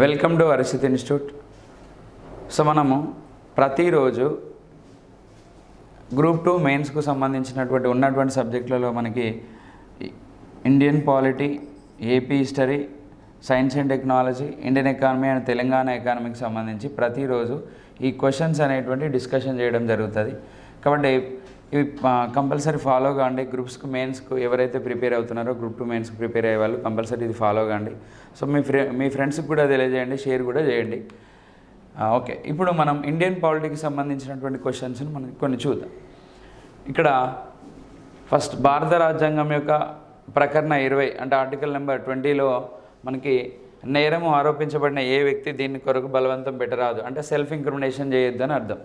Welcome to Harshith institute so మనము ప్రతిరోజు group two మెయిన్స్కు సంబంధించినటువంటి ఉన్నటువంటి సబ్జెక్టులలో మనకి Indian polity AP history science and technology Indian economy and Telangana ఎకానమీకి సంబంధించి ప్రతిరోజు ఈ క్వశ్చన్స్ అనేటువంటి డిస్కషన్ చేయడం జరుగుతుంది. కాబట్టి ఇవి కంపల్సరీ ఫాలో కాండి. గ్రూప్స్కి మెయిన్స్కు ఎవరైతే ప్రిపేర్ అవుతున్నారో గ్రూప్ టూ మెయిన్స్కి ప్రిపేర్ అయ్యే వాళ్ళు కంపల్సరీ ఇది ఫాలో కాండి. సో మీ ఫ్రె మీ ఫ్రెండ్స్కి కూడా తెలియజేయండి షేర్ కూడా చేయండి. ఓకే. ఇప్పుడు మనం ఇండియన్ పాలిటిక్స్ సంబంధించినటువంటి క్వశ్చన్స్ని మనం కొన్ని చూద్దాం. ఇక్కడ ఫస్ట్ భారత రాజ్యాంగం యొక్క ప్రకరణ ఇరవై అంటే ఆర్టికల్ నెంబర్ ట్వంటీలో మనకి నేరము ఆరోపించబడిన ఏ వ్యక్తి దీని కొరకు బలవంతం పెట్టరాదు. అంటే సెల్ఫ్ ఇంక్రిమినేషన్ చేయొద్దు అని అర్థం.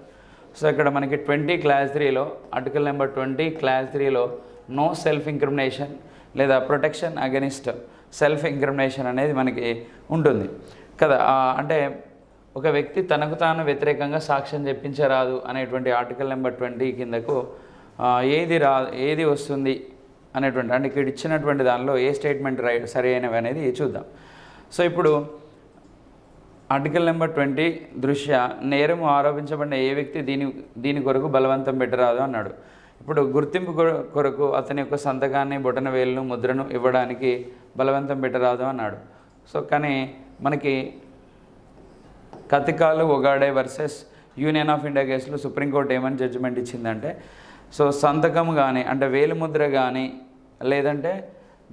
సో ఇక్కడ మనకి ట్వంటీ క్లాస్ త్రీలో ఆర్టికల్ నెంబర్ ట్వంటీ క్లాస్ త్రీలో నో సెల్ఫ్ ఇంక్రిమినేషన్ లేదా ప్రొటెక్షన్ అగెనిస్ట్ సెల్ఫ్ ఇంక్రిమినేషన్ అనేది మనకి ఉంటుంది. కదా అంటే ఒక వ్యక్తి తనకు తాను వ్యతిరేకంగా సాక్ష్యం చెప్పించరాదు అనేటువంటి ఆర్టికల్ నెంబర్ ట్వంటీ కిందకు ఏది రా ఏది వస్తుంది అనేటువంటి అంటే ఇక్కడ ఇచ్చినటువంటి దానిలో ఏ స్టేట్మెంట్ రై సరి అయినవి అనేది చూద్దాం. సో ఇప్పుడు ఆర్టికల్ నెంబర్ ట్వంటీ దృష్ట్యా నేరము ఆరోపించబడిన ఏ వ్యక్తి దీని దీని కొరకు బలవంతం పెట్టరాదు అన్నాడు. ఇప్పుడు గుర్తింపు కొరకు అతని యొక్క సంతకాన్ని బొటన వేలును ముద్రను ఇవ్వడానికి బలవంతం పెట్టరాదు అన్నాడు. సో కానీ మనకి Kathi Kalu Oghad versus Union of India కేసులో సుప్రీంకోర్టు ఏమని జడ్జిమెంట్ ఇచ్చిందంటే సో సంతకం కానీ అంటే వేలుముద్ర కానీ లేదంటే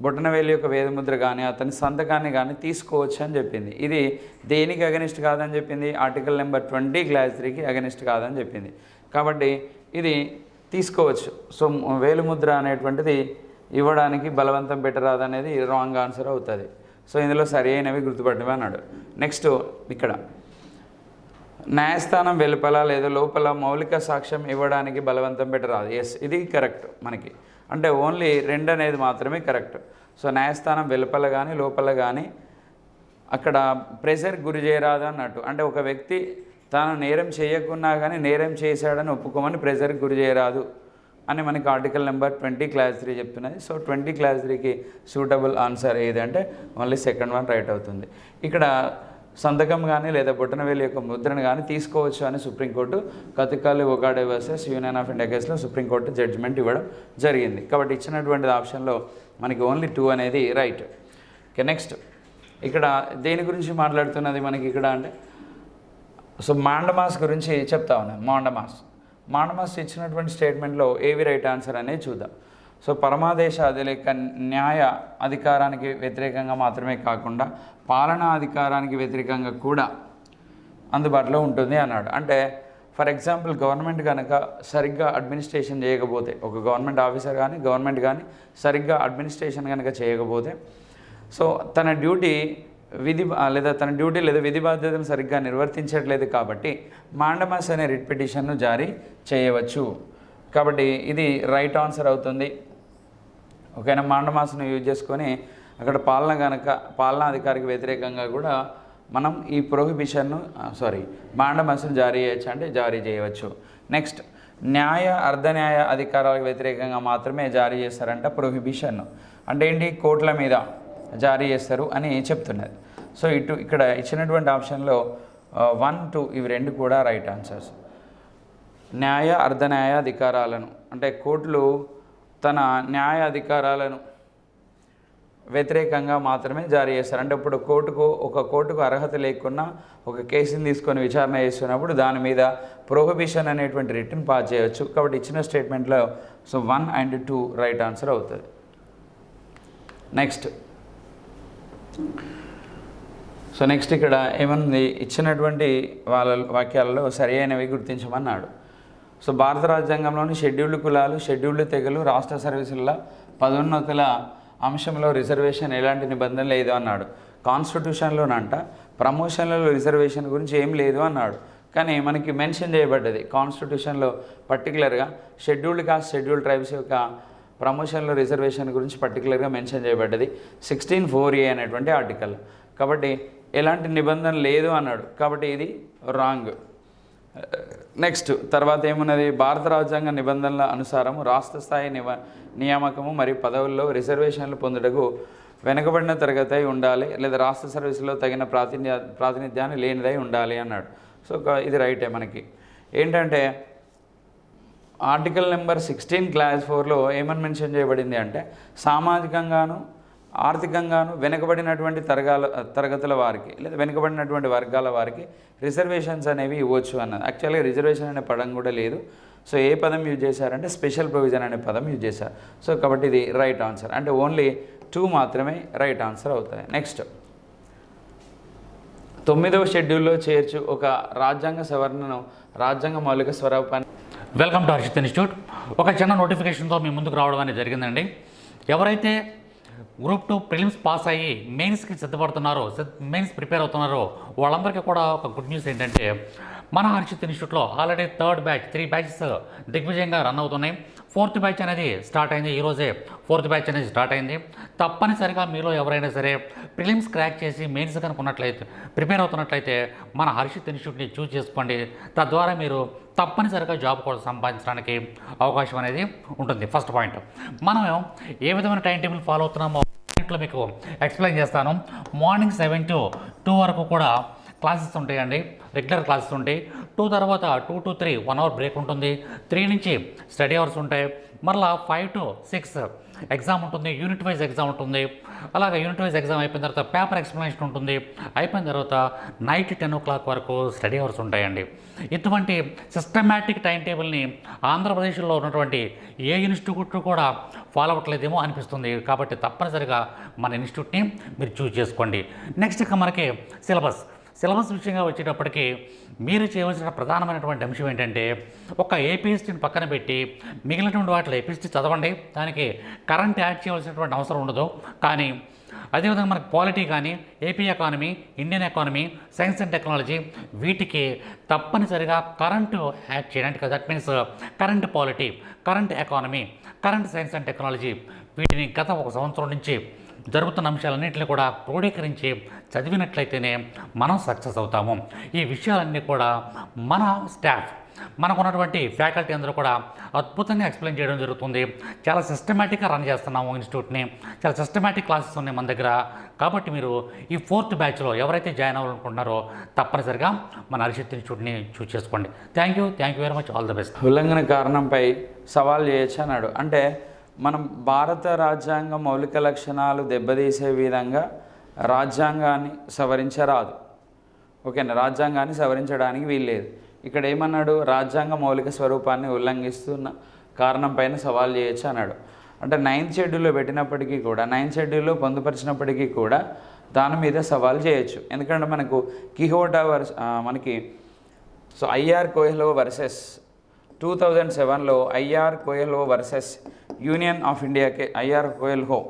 బొటనవేలు యొక్క వేదముద్ర కానీ అతని సంతకాన్ని కానీ తీసుకోవచ్చు అని చెప్పింది. ఇది దేనికి అగనిస్ట్ కాదని చెప్పింది? ఆర్టికల్ నెంబర్ ట్వంటీ క్లాస్ త్రీకి అగనిస్ట్ కాదని చెప్పింది. కాబట్టి ఇది తీసుకోవచ్చు. సో వేలిముద్ర అనేటువంటిది ఇవ్వడానికి బలవంతం పెట్టరాదనేది రాంగ్ ఆన్సర్ అవుతుంది. సో ఇందులో సరి అయినవి గుర్తుపట్టమే అన్నాడు. నెక్స్ట్ ఇక్కడ. న్యాయస్థానం వెలుపల లేదా లోపల మౌలిక సాక్ష్యం ఇవ్వడానికి బలవంతం పెట్టరాదు. ఎస్ ఇది కరెక్ట్ మనకి. అంటే ఓన్లీ రెండు అనేది మాత్రమే కరెక్ట్. సో న్యాయస్థానం వెలుపల కానీ లోపల కానీ అక్కడ ప్రెషర్ గురి చేయరాదు అన్నట్టు. అంటే ఒక వ్యక్తి తాను నేరం చేయకున్నా కానీ నేరం చేశాడని ఒప్పుకోమని ప్రెషర్కి గురి చేయరాదు అని మనకి article number twenty clause three చెప్తున్నది. సో ట్వంటీ క్లాస్ త్రీకి సూటబుల్ ఆన్సర్ ఏదంటే ఓన్లీ సెకండ్ వన్ రైట్ అవుతుంది. ఇక్కడ సంతకం కానీ లేదా బొట్టనవేలి యొక్క ముద్రను కానీ తీసుకోవచ్చు అని supreme court Kathi Kalu Oghad versus Union of India కేసులో సుప్రీంకోర్టు జడ్జిమెంట్ ఇవ్వడం జరిగింది. కాబట్టి ఇచ్చినటువంటి ఆప్షన్లో మనకి ఓన్లీ టూ అనేది రైట్. Okay next. ఇక్కడ దేని గురించి మాట్లాడుతున్నది మనకి ఇక్కడ అంటే సో మాండమాస్ గురించి చెప్తా ఉన్నాను మాండమాస్. మాండమాస్ ఇచ్చినటువంటి స్టేట్మెంట్లో ఏవి రైట్ ఆన్సర్ అనేది చూద్దాం. సో పరమాదేశ అధిలేఖ న్యాయ అధికారానికి వ్యతిరేకంగా మాత్రమే కాకుండా పాలనా అధికారానికి వ్యతిరేకంగా కూడా అందుబాటులో ఉంటుంది అన్నాడు. అంటే ఫర్ ఎగ్జాంపుల్ గవర్నమెంట్ కనుక సరిగ్గా అడ్మినిస్ట్రేషన్ చేయకపోతే ఒక గవర్నమెంట్ ఆఫీసర్ కానీ గవర్నమెంట్ కానీ సరిగ్గా అడ్మినిస్ట్రేషన్ కనుక చేయకపోతే సో తన డ్యూటీ విధి లేదా తన డ్యూటీ లేదా విధి బాధ్యతను సరిగ్గా నిర్వర్తించట్లేదు కాబట్టి మాండమాస్ అనే రిట్ పిటిషన్ను జారీ చేయవచ్చు. కాబట్టి ఇది రైట్ ఆన్సర్ అవుతుంది. ఓకేనా మాండమాసను యూజ్ చేసుకొని అక్కడ పాలన కనుక పాలనాధికారికి వ్యతిరేకంగా కూడా మనం ఈ ప్రొహిబిషన్ను సారీ మాండమాసను జారీ చేయొచ్చు అంటే జారీ చేయవచ్చు. నెక్స్ట్ న్యాయ అర్ధన్యాయ అధికారాలకు వ్యతిరేకంగా మాత్రమే జారీ చేస్తారంట ప్రొహిబిషన్ అంటే ఏంటి? కోర్టుల మీద జారీ చేస్తారు అని చెప్తున్నది. సో ఇటు ఇక్కడ ఇచ్చినటువంటి ఆప్షన్లో వన్ టూ ఇవి రెండు కూడా రైట్ ఆన్సర్స్. న్యాయ అర్ధన్యాయ అధికారాలను అంటే కోర్టులు తన న్యాయ అధికారాలను వ్యతిరేకంగా మాత్రమే జారీ చేస్తారు. అంటే ఇప్పుడు కోర్టుకు ఒక కోర్టుకు అర్హత లేకున్నా ఒక కేసుని తీసుకొని విచారణ చేస్తున్నప్పుడు దాని మీద ప్రొహిబిషన్ అనేటువంటి రిటర్న్ పాస్ చేయవచ్చు కాబట్టి ఇచ్చిన స్టేట్మెంట్లో so one and two right answer అవుతుంది. నెక్స్ట్. సో నెక్స్ట్ ఇక్కడ ఏమనుంది? ఇచ్చినటువంటి వాళ్ళ వాక్యాలలో సరి అయినవి గుర్తించమన్నాడు. సో భారత రాజ్యాంగంలోని షెడ్యూల్డ్ కులాలు షెడ్యూల్డ్ తెగలు రాష్ట్ర సర్వీసుల పదోన్నతుల అంశంలో రిజర్వేషన్ ఎలాంటి నిబంధన లేదు అన్నాడు. కాన్స్టిట్యూషన్లోనంట ప్రమోషన్లలో రిజర్వేషన్ గురించి ఏం లేదు అన్నాడు. కానీ మనకి మెన్షన్ చేయబడ్డది కాన్స్టిట్యూషన్లో పర్టికులర్గా షెడ్యూల్డ్ కాస్ట్ షెడ్యూల్డ్ ట్రైబ్స్ యొక్క ప్రమోషన్లో రిజర్వేషన్ గురించి పర్టికులర్గా మెన్షన్ చేయబడ్డది. సిక్స్టీన్ ఫోర్ ఏ అనేటువంటి ఆర్టికల్. కాబట్టి ఎలాంటి నిబంధన లేదు అన్నాడు. కాబట్టి ఇది రాంగ్. నెక్స్ట్ తర్వాత ఏమున్నది? భారత రాజ్యాంగ నిబంధనల అనుసారం రాష్ట్ర స్థాయి నివ నియామకము మరియు పదవుల్లో రిజర్వేషన్లు పొందుటకు వెనుకబడిన తరగతి అయి ఉండాలి లేదా రాష్ట్ర సర్వీసులో తగిన ప్రాతినిధ్య ప్రాతినిధ్యాన్ని లేనిదై ఉండాలి అన్నాడు. సో ఇది రైటే మనకి. ఏంటంటే ఆర్టికల్ నెంబర్ సిక్స్టీన్ క్లాస్ ఫోర్లో ఏమని మెన్షన్ చేయబడింది అంటే సామాజికంగాను ఆర్థికంగాను వెనుకబడినటువంటి తరగాల తరగతుల వారికి లేదా వెనుకబడినటువంటి వర్గాల వారికి రిజర్వేషన్స్ అనేవి ఇవ్వచ్చు అన్నది. యాక్చువల్గా రిజర్వేషన్ అనే పదం కూడా లేదు. సో ఏ పదం యూజ్ చేశారంటే స్పెషల్ ప్రొవిజన్ అనే పదం యూజ్ చేశారు. సో కాబట్టి ఇది రైట్ ఆన్సర్ అంటే ఓన్లీ టూ మాత్రమే రైట్ ఆన్సర్ అవుతాయి. నెక్స్ట్ తొమ్మిదవ షెడ్యూల్లో చేర్చు ఒక రాజ్యాంగ సవరణను రాజ్యాంగ మౌలిక స్వరూపాన్ని. వెల్కమ్ టు హర్షిత్ ఇన్స్టిట్యూట్ ఒక చిన్న నోటిఫికేషన్తో మీ ముందుకు రావడం అనేది జరిగిందండి. ఎవరైతే గ్రూప్ టూ ప్రిలిమ్స్ పాస్ అయ్యి మెయిన్స్కి సిద్ధపడుతున్నారో మెయిన్స్ ప్రిపేర్ అవుతున్నారో వాళ్ళందరికీ కూడా ఒక గుడ్ న్యూస్ ఏంటంటే మన హర్షిత్ ఇన్స్టిట్యూట్లో already third batch three batches దిగ్విజయంగా రన్ అవుతున్నాయి. ఫోర్త్ బ్యాచ్ అనేది స్టార్ట్ అయింది ఈరోజే ఫోర్త్ బ్యాచ్ అనేది స్టార్ట్ అయింది. తప్పనిసరిగా మీలో ఎవరైనా సరే ప్రిలిమ్స్ క్రాక్ చేసి మెయిన్స్ కనుకున్నట్లయితే ప్రిపేర్ అవుతున్నట్లయితే మన హర్షిత్ ఇన్స్టిట్యూట్ని చూస్ చేసుకోండి. తద్వారా మీరు తప్పనిసరిగా జాబ్ కూడా సంపాదించడానికి అవకాశం అనేది ఉంటుంది. First point. మనం ఏ విధమైన టైం టేబుల్ ఫాలో అవుతున్నామో పాయింట్లో మీకు ఎక్స్ప్లెయిన్ చేస్తాను. మార్నింగ్ సెవెన్ టు టూ వరకు కూడా క్లాసెస్ ఉంటాయండి. రెగ్యులర్ క్లాసెస్ ఉంటాయి. టూ తర్వాత two to three one hour break ఉంటుంది. త్రీ నుంచి స్టడీ అవర్స్ ఉంటాయి. మరలా ఫైవ్ టు సిక్స్ ఎగ్జామ్ ఉంటుంది యూనిట్ వైజ్ ఎగ్జామ్ ఉంటుంది. అలాగే యూనిట్ వైజ్ ఎగ్జామ్ అయిపోయిన తర్వాత పేపర్ ఎక్స్ప్లెనేషన్ ఉంటుంది. అయిపోయిన తర్వాత నైట్ టెన్ ఓ క్లాక్ వరకు స్టడీ అవర్స్ ఉంటాయండి. ఇటువంటి సిస్టమేటిక్ టైం టేబుల్ని ఆంధ్రప్రదేశ్లో ఉన్నటువంటి ఏ ఇన్స్టిట్యూట్ కూడా ఫాలో అవ్వట్లేదేమో అనిపిస్తుంది. కాబట్టి తప్పనిసరిగా మన ఇన్స్టిట్యూట్ని మీరు చూస్ చేసుకోండి. నెక్స్ట్ ఇక మనకి సిలబస్. సిలబస్ విషయంగా వచ్చేటప్పటికి మీరు చేయవలసిన ప్రధానమైనటువంటి అంశం ఏంటంటే ఒక ఏపీఎస్టీని పక్కన పెట్టి మిగిలినటువంటి వాటిలో ఏపీఎస్టీ చదవండి. దానికి కరెంట్ యాడ్ చేయవలసినటువంటి అవసరం ఉండదు. కానీ అదేవిధంగా మనకి పాలిటీ కానీ AP economy Indian economy science and technology వీటికి తప్పనిసరిగా కరెంటు యాడ్ చేయడానికి that means current polity current economy current science and technology వీటిని గత ఒక సంవత్సరం నుంచి జరుగుతున్న అంశాలన్నింటినీ కూడా క్రోడీకరించి చదివినట్లయితేనే మనం సక్సెస్ అవుతాము. ఈ విషయాలన్నీ కూడా మన స్టాఫ్ మనకున్నటువంటి ఫ్యాకల్టీ అందరూ కూడా అద్భుతంగా ఎక్స్ప్లెయిన్ చేయడం జరుగుతుంది. చాలా సిస్టమేటిక్గా రన్ చేస్తున్నాము ఇన్స్టిట్యూట్ని. చాలా సిస్టమేటిక్ క్లాసెస్ ఉన్నాయి మన దగ్గర. కాబట్టి మీరు ఈ ఫోర్త్ బ్యాచ్లో ఎవరైతే జాయిన్ అవ్వాలనుకుంటున్నారో తప్పనిసరిగా మన హరిషత్ ఇన్స్టిట్యూట్ని చూస్ చేసుకోండి. Thank you. Thank you very much. All the best. ఉల్లంఘన కారణంపై సవాల్ చేయొచ్చు అన్నాడు. అంటే మనం భారత రాజ్యాంగ మౌలిక లక్షణాలు దెబ్బతీసే విధంగా రాజ్యాంగాన్ని సవరించరాదు. ఓకేనా? రాజ్యాంగాన్ని సవరించడానికి వీల్లేదు. ఇక్కడ ఏమన్నాడు? రాజ్యాంగ మౌలిక స్వరూపాన్ని ఉల్లంఘిస్తున్న కారణం పైన సవాల్ చేయొచ్చు అన్నాడు. అంటే నైన్త్ షెడ్యూల్లో పెట్టినప్పటికీ కూడా నైన్త్ షెడ్యూల్లో పొందుపరిచినప్పటికీ కూడా దాని మీద సవాల్ చేయొచ్చు. ఎందుకంటే మనకు కిహోటా వర్స్ మనకి so IR Coelho versus two thousand సెవెన్లో IR Coelho versus Union of ఇండియాకి IR Coelho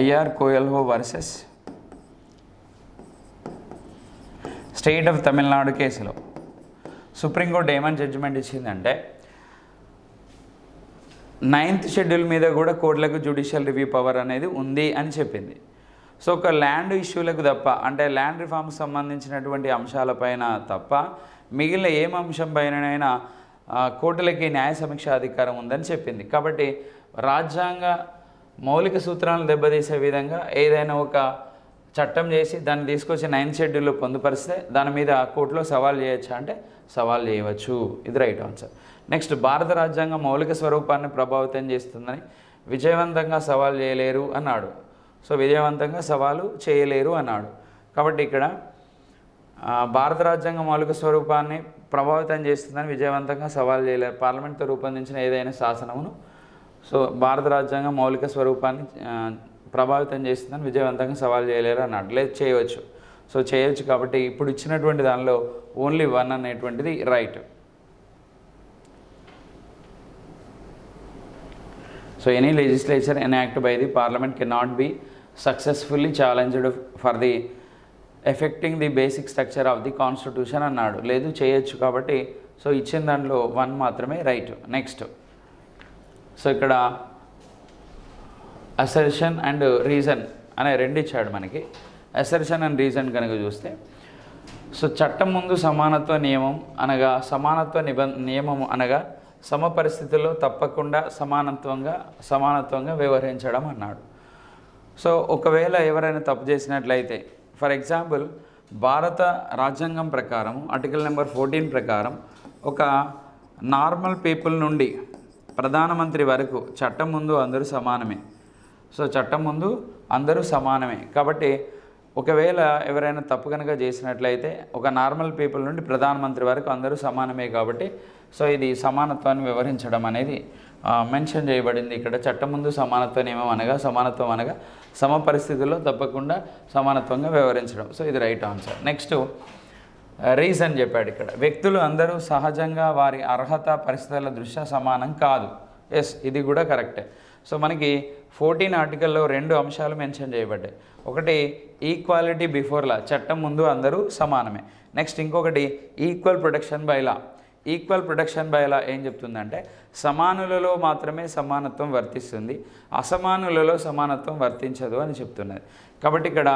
IR Coelho versus State of Tamil Nadu కేసులో. సుప్రీంకోర్టు ఏమని జడ్జిమెంట్ ఇచ్చిందంటే నైన్త్ షెడ్యూల్ మీద కూడా కోర్టులకు జ్యుడిషియల్ రివ్యూ పవర్ అనేది ఉంది అని చెప్పింది. సో ఒక ల్యాండ్ ఇష్యూలకు తప్ప అంటే ల్యాండ్ రిఫార్మ్కి సంబంధించినటువంటి అంశాలపైన తప్ప మిగిలిన ఏం అంశం పైననైనా కోర్టులకి న్యాయ సమీక్ష అధికారం ఉందని చెప్పింది. కాబట్టి రాజ్యాంగ మౌలిక సూత్రాలను దెబ్బతీసే విధంగా ఏదైనా ఒక చట్టం చేసి దాన్ని తీసుకొచ్చి నైన్త్ షెడ్యూల్లో పొందుపరిస్తే దాని మీద కోర్టులో సవాల్ చేయొచ్చా అంటే సవాల్ చేయవచ్చు. ఇది రైట్ ఆన్సర్. నెక్స్ట్ భారత రాజ్యాంగం మౌలిక స్వరూపాన్ని ప్రభావితం చేస్తుందని విజయవంతంగా సవాల్ చేయలేరు అన్నాడు. సో విజయవంతంగా సవాలు చేయలేరు అన్నాడు. కాబట్టి ఇక్కడ భారత రాజ్యాంగ మౌలిక స్వరూపాన్ని ప్రభావితం చేస్తుందని విజయవంతంగా సవాల్ చేయలేరు. పార్లమెంట్తో రూపొందించిన ఏదైనా శాసనమును సో భారత రాజ్యాంగం మౌలిక స్వరూపాన్ని ప్రభావితం చేస్తుందని విజయవంతంగా సవాల్ చేయలేరు అన్నాడు. లేదు చేయవచ్చు. సో చేయవచ్చు కాబట్టి ఇప్పుడు ఇచ్చినటువంటి దానిలో ఓన్లీ వన్ అనేటువంటిది right. So any legislature an act by the parliament can not be successfully challenged for the effecting the basic structure of the constitution అన్నాడు. లేదు చేయొచ్చు కాబట్టి సో ఇచ్చిన దాంట్లో వన్ మాత్రమే రైట్ నెక్స్ట్ సో ఇక్కడ అసర్షన్ అండ్ రీజన్ అనే రెండు ఇచ్చాడు మనకి. అసర్షన్ అండ్ రీజన్ కనుక చూస్తే సో చట్టం ముందు సమానత్వ నియమం అనగా సమానత్వ నిబంధ నియమం అనగా సమ పరిస్థితుల్లో తప్పకుండా సమానత్వంగా సమానత్వంగా వ్యవహరించడం అన్నాడు. సో ఒకవేళ ఎవరైనా తప్పు చేసినట్లయితే ఫర్ ఎగ్జాంపుల్ భారత రాజ్యాంగం ప్రకారం ఆర్టికల్ నెంబర్ ఫోర్టీన్ ప్రకారం ఒక నార్మల్ పీపుల్ నుండి ప్రధానమంత్రి వరకు చట్టం ముందు అందరూ సమానమే. సో చట్టం ముందు అందరూ సమానమే. కాబట్టి ఒకవేళ ఎవరైనా తప్పు కనుక చేసినట్లయితే ఒక నార్మల్ పీపుల్ నుండి ప్రధానమంత్రి వరకు అందరూ సమానమే కాబట్టి సో ఇది సమానత్వాన్ని వివరించడం అనేది మెన్షన్ చేయబడింది ఇక్కడ. చట్టం ముందు సమానత్వం నియమం అనగా సమానత్వం అనగా సమ పరిస్థితుల్లో తప్పకుండా సమానత్వంగా వ్యవహరించడం సో ఇది రైట్ ఆన్సర్. నెక్స్ట్ రీజన్ చెప్పాడు ఇక్కడ. వ్యక్తులు అందరూ సహజంగా వారి అర్హత పరిస్థితుల దృష్ట్యా సమానం కాదు. ఎస్ ఇది కూడా కరెక్టే. సో మనకి ఫోర్టీన్ ఆర్టికల్లో రెండు అంశాలు మెన్షన్ చేయబడ్డాయి. ఒకటి ఈక్వాలిటీ బిఫోర్ లా. చట్టం ముందు అందరూ సమానమే. నెక్స్ట్ ఇంకొకటి equal protection by law. Equal production by law ఏం చెప్తుందంటే సమానులలో మాత్రమే సమానత్వం వర్తిస్తుంది అసమానులలో సమానత్వం వర్తించదు అని చెప్తున్నది. కాబట్టి ఇక్కడ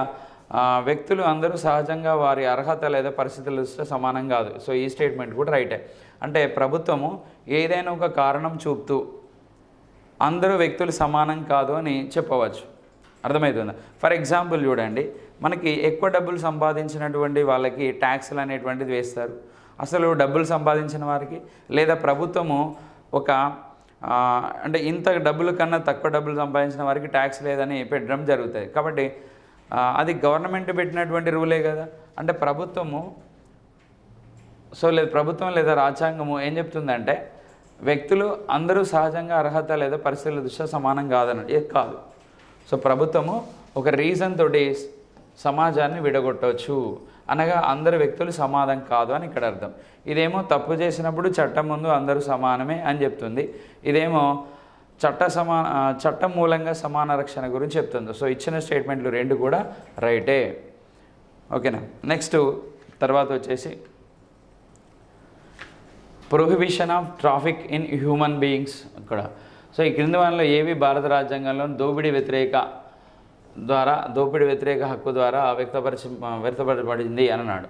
వ్యక్తులు అందరూ సహజంగా వారి అర్హత లేదా పరిస్థితుల దృష్ట్యా సమానం కాదు. సో ఈ స్టేట్మెంట్ కూడా రైటే అంటే ప్రభుత్వము ఏదైనా ఒక కారణం చూపుతూ అందరూ వ్యక్తులు సమానం కాదు అని చెప్పవచ్చు. అర్థమవుతుందా? ఫర్ ఎగ్జాంపుల్ చూడండి మనకి ఎక్కువ డబ్బులు సంపాదించినటువంటి వాళ్ళకి ట్యాక్స్లు అనేటువంటిది వేస్తారు. అసలు డబ్బులు సంపాదించిన వారికి లేదా ప్రభుత్వము ఒక అంటే ఇంత డబ్బుల కన్నా తక్కువ డబ్బులు సంపాదించిన వారికి ట్యాక్స్ లేదని పెట్టడం జరుగుతుంది కాబట్టి అది గవర్నమెంట్ పెట్టినటువంటి రూలే కదా. అంటే ప్రభుత్వము సో లేదు ప్రభుత్వం లేదా రాజ్యాంగము ఏం చెప్తుందంటే వ్యక్తులు అందరూ సహజంగా అర్హత లేదా పరిస్థితుల దృష్ట్యా సమానం కాదని ఏ కాదు. సో ప్రభుత్వము ఒక రీజన్ తోటి సమాజాన్ని విడగొట్టవచ్చు అనగా అందరు వ్యక్తులు సమానం కాదు అని ఇక్కడ అర్థం. ఇదేమో తప్పు చేసినప్పుడు చట్టం ముందు అందరూ సమానమే అని చెప్తుంది. ఇదేమో చట్ట సమా చట్టం మూలంగా సమాన రక్షణ గురించి చెప్తుంది. సో ఇచ్చిన స్టేట్మెంట్లు రెండు కూడా రైటే. ఓకేనా? నెక్స్ట్ తర్వాత వచ్చేసి prohibition of traffic in human beings ఇక్కడ. సో ఈ క్రింది వనలో ఏవి భారత రాజ్యాంగంలో దోపిడీ వ్యతిరేక ద్వారా దోపిడీ వ్యతిరేక హక్కు ద్వారా వ్యక్తపరిచి వ్యక్తపరచబడింది అని అన్నాడు.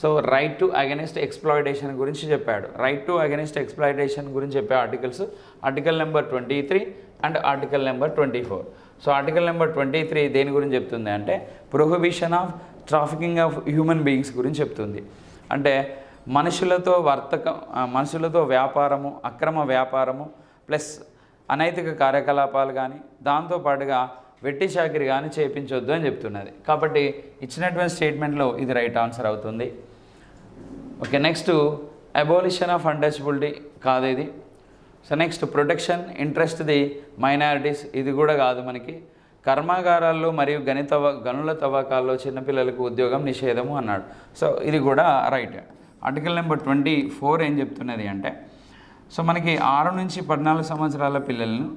So right to against exploitation గురించి చెప్పాడు. రైట్ టు అగెనిస్ట్ ఎక్స్ప్లాయిటేషన్ గురించి చెప్పే articles article number twenty three and article number twenty four so article number twenty three దేని గురించి చెప్తుంది అంటే prohibition of trafficking of human beings గురించి చెప్తుంది. అంటే మనుషులతో వర్తకం మనుషులతో వ్యాపారము అక్రమ వ్యాపారము ప్లస్ అనైతిక కార్యకలాపాలు కానీ దాంతోపాటుగా వెట్టి చాకిరి కానీ చేయించొద్దు అని చెప్తున్నది. కాబట్టి ఇచ్చినటువంటి స్టేట్మెంట్లో ఇది రైట్ ఆన్సర్ అవుతుంది. Okay next abolition of untouchability కాదు ఇది so next protection interest the minorities ఇది కూడా కాదు మనకి. కర్మాగారాల్లో మరియు గణిత గనుల తవ్వకాల్లో చిన్నపిల్లలకు ఉద్యోగం నిషేధము అన్నాడు. సో ఇది కూడా right. Article number twenty four ఏం చెప్తున్నది అంటే సో మనకి ఆరు నుంచి పద్నాలుగు సంవత్సరాల పిల్లలను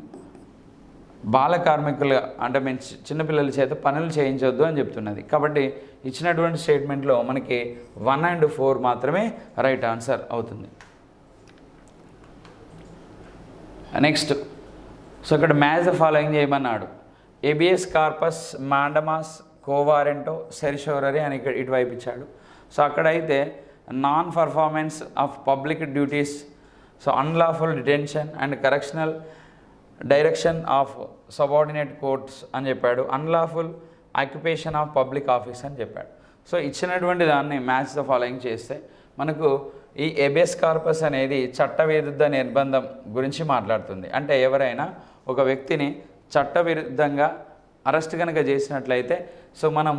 బాల కార్మికులు అంటే మేము చిన్నపిల్లల చేత పనులు చేయించవద్దు అని చెప్తున్నది. కాబట్టి ఇచ్చినటువంటి స్టేట్మెంట్లో మనకి వన్ అండ్ ఫోర్ మాత్రమే రైట్ ఆన్సర్ అవుతుంది. నెక్స్ట్ సో ఇక్కడ మ్యాచ్ ఫాలోయింగ్ చేయమన్నాడు. Habeas corpus mandamus quo warranto certiorari అని ఇక్కడ ఇటువైపు ఇచ్చాడు. సో అక్కడైతే non performance of public duties so unlawful detention and correctional direction of subordinate courts అని చెప్పాడు. Unlawful occupation of public office అని చెప్పాడు. సో ఇచ్చినటువంటి దాన్ని మ్యాచ్ ద ఫాలోయింగ్ చేస్తే మనకు ఈ ఎబేస్ కార్పస్ అనేది చట్టవిరుద్ధ నిర్బంధం గురించి మాట్లాడుతుంది. అంటే ఎవరైనా ఒక వ్యక్తిని చట్టవిరుద్ధంగా అరెస్ట్ కనుక చేసినట్లయితే సో మనం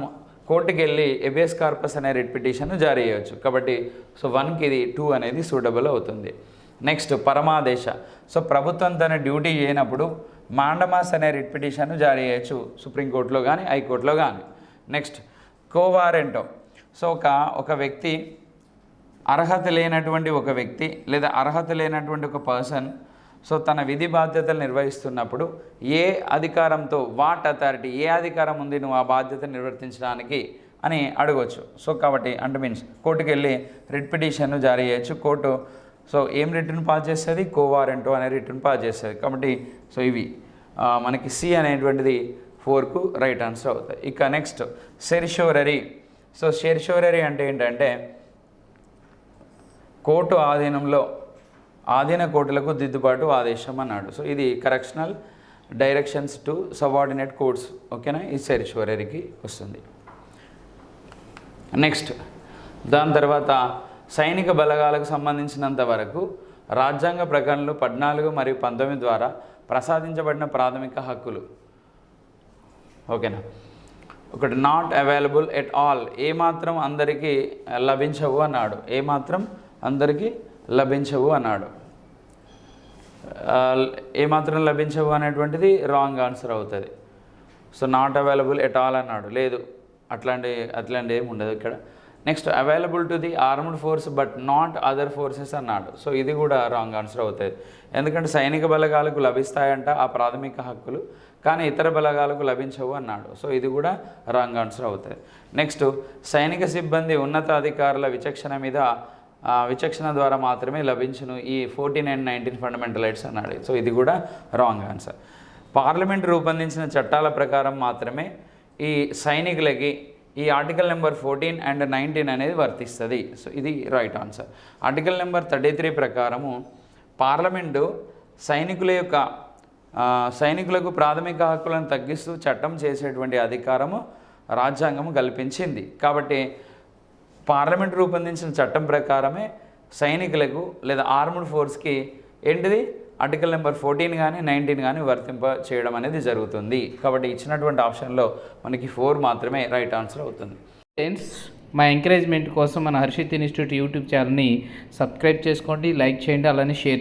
కోర్టుకి వెళ్ళి ఎబేస్ కార్పస్ అనే రిట్ పిటిషన్ జారీ చేయవచ్చు కాబట్టి సో వన్కి ఇది టూ అనేది సూటబుల్ అవుతుంది. నెక్స్ట్ పరమాదేశ. సో ప్రభుత్వం తన డ్యూటీ చేయనప్పుడు మాండమాస్ అనే రిట్ పిటిషన్ జారీ చేయొచ్చు సుప్రీంకోర్టులో కానీ హైకోర్టులో కానీ నెక్స్ట్ కోవారెంటో. సో ఒక ఒక వ్యక్తి అర్హత లేనటువంటి ఒక వ్యక్తి లేదా అర్హత లేనటువంటి ఒక పర్సన్ సో తన విధి బాధ్యతలు నిర్వహిస్తున్నప్పుడు ఏ అధికారంతో వాట్ అథారిటీ ఏ అధికారం ఉంది నువ్వు ఆ బాధ్యత నిర్వర్తించడానికి అని అడగవచ్చు సో కాబట్టి అంటే మీన్స్ కోర్టుకు వెళ్ళి రిట్ పిటిషన్ జారీ చేయొచ్చు. కోర్టు సో ఏం రిటర్న్ పాస్ చేస్తుంది? కోవారెంటో అనే రిటర్న్ పాస్ చేస్తుంది. కాబట్టి సో ఇవి మనకి సి అనేటువంటిది ఫోర్కు రైట్ ఆన్సర్ అవుతాయి. ఇక నెక్స్ట్ సెరిషోరరీ సో షెరిషోరరీ అంటే ఏంటంటే కోర్టు ఆధీనంలో ఆధీన కోర్టులకు దిద్దుబాటు ఆదేశం అన్నాడు. సో ఇది correctional directions to subordinate courts ఓకేనా ఈ సెరిచువరీకి వస్తుంది. నెక్స్ట్ దాని తర్వాత సైనిక బలగాలకు సంబంధించినంత వరకు రాజ్యాంగ ప్రకటనలు పద్నాలుగు మరియు పంతొమ్మిది ద్వారా ప్రసాదించబడిన ప్రాథమిక హక్కులు. ఓకేనా? ఒకటి నాట్ అవైలబుల్ ఎట్ ఆల్ ఏమాత్రం అందరికీ లభించవు అన్నాడు. ఏమాత్రం అందరికీ లభించవు అన్నాడు. ఏమాత్రం లభించవు అనేటువంటిది రాంగ్ ఆన్సర్ అవుతుంది. So not available at all అన్నాడు. లేదు అట్లాంటి అట్లాంటి ఏమి ఉండదు ఇక్కడ. Next available to the armed force but not other forces అన్నాడు సో ఇది కూడా రాంగ్ ఆన్సర్ అవుతుంది. ఎందుకంటే సైనిక బలగాలకు లభిస్తాయంట ఆ ప్రాథమిక హక్కులు కానీ ఇతర బలగాలకు లభించవు అన్నాడు. సో ఇది కూడా రాంగ్ ఆన్సర్ అవుతుంది. నెక్స్ట్ సైనిక సిబ్బంది ఉన్నతాధికారుల విచక్షణ మీద విచక్షణ ద్వారా మాత్రమే లభించును ఈ fourteen and nineteen fundamental rights అన్నాడు. సో ఇది కూడా రాంగ్ ఆన్సర్ పార్లమెంట్ రూపొందించిన చట్టాల ప్రకారం మాత్రమే ఈ సైనికులకి ఈ article number fourteen and nineteen అనేది వర్తిస్తుంది. సో ఇది right answer article number thirty three ప్రకారము పార్లమెంటు సైనికుల యొక్క సైనికులకు ప్రాథమిక హక్కులను తగ్గిస్తూ చట్టం చేసేటువంటి అధికారము రాజ్యాంగము కల్పించింది. కాబట్టి పార్లమెంట్ రూపొందించిన చట్టం ప్రకారమే సైనికులకు లేదా ఆర్మ్డ్ ఫోర్స్కి ఏంటిది? ఆర్టికల్ నెంబర్ ఫోర్టీన్ కానీ నైన్టీన్ కానీ వర్తింప చేయడం అనేది జరుగుతుంది. కాబట్టి ఇచ్చినటువంటి ఆప్షన్లో మనకి ఫోర్ మాత్రమే రైట్ ఆన్సర్ అవుతుంది. ఫ్రెండ్స్ మా ఎంకరేజ్మెంట్ కోసం మన హర్షిత్ ఇన్స్టిట్యూట్ యూట్యూబ్ ఛానల్ని సబ్స్క్రైబ్ చేసుకోండి లైక్ చేయండి అలానే షేర్ చేయండి.